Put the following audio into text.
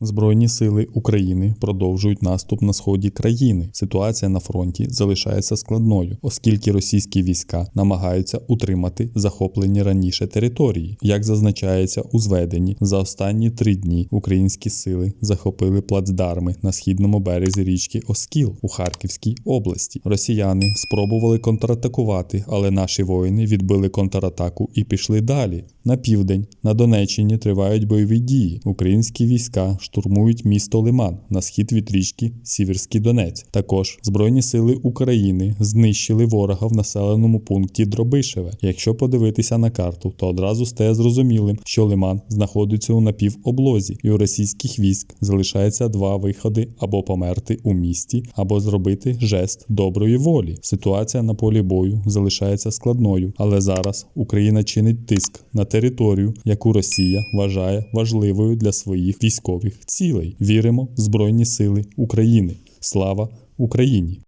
Збройні сили України продовжують наступ на сході країни. Ситуація на фронті залишається складною, оскільки російські війська намагаються утримати захоплені раніше території. Як зазначається у зведенні, за останні три дні українські сили захопили плацдарми на східному березі річки Оскіл у Харківській області. Росіяни спробували контратакувати, але наші воїни відбили контратаку і пішли далі. На південь на Донеччині тривають бойові дії. Українські війська штурмують місто Лиман на схід від річки Сіверський Донець. Також Збройні сили України знищили ворога в населеному пункті Дробишеве. Якщо подивитися на карту, то одразу стає зрозумілим, що Лиман знаходиться у напівоблозі, і у російських військ залишається два виходи або померти у місті, або зробити жест доброї волі. Ситуація на полі бою залишається складною, але зараз Україна чинить тиск на територію, яку Росія вважає важливою для своїх військових цілей. Віримо в Збройні Сили України. Слава Україні!